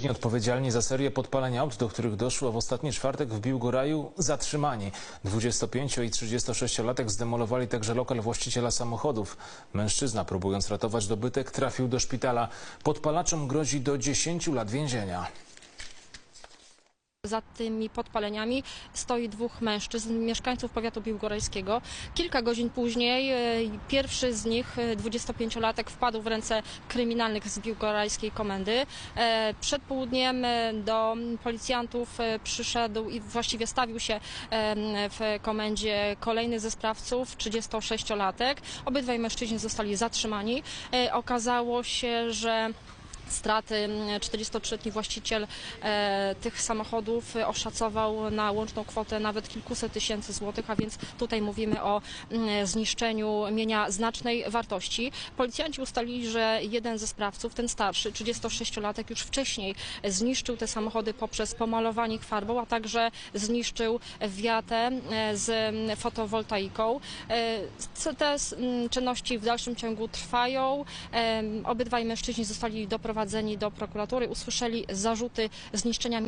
Mężczyźni odpowiedzialni za serię podpaleń aut, do których doszło w ostatni czwartek w Biłgoraju, zatrzymani. 25 i 36-latek zdemolowali także lokal właściciela samochodów. Mężczyzna, próbując ratować dobytek, trafił do szpitala. Podpalaczom grozi do 10 lat więzienia. Za tymi podpaleniami stoi dwóch mężczyzn, mieszkańców powiatu biłgorajskiego. Kilka godzin później e, pierwszy z nich, e, 25-latek, wpadł w ręce kryminalnych z biłgorajskiej komendy. E, Przed południem e, do policjantów e, przyszedł i właściwie stawił się e, w komendzie kolejny ze sprawców, 36-latek. Obydwaj mężczyźni zostali zatrzymani. E, Okazało się, że Straty 43-letni właściciel e, tych samochodów oszacował na łączną kwotę nawet kilkuset tysięcy złotych, a więc tutaj mówimy o mm, zniszczeniu mienia znacznej wartości. Policjanci ustalili, że jeden ze sprawców, ten starszy, 36-latek, już wcześniej zniszczył te samochody poprzez pomalowanie ich farbą, a także zniszczył wiatę e, z fotowoltaiką. E, Te mm, czynności w dalszym ciągu trwają. Obydwaj mężczyźni zostali doprowadzeni do prokuratury, usłyszeli zarzuty zniszczenia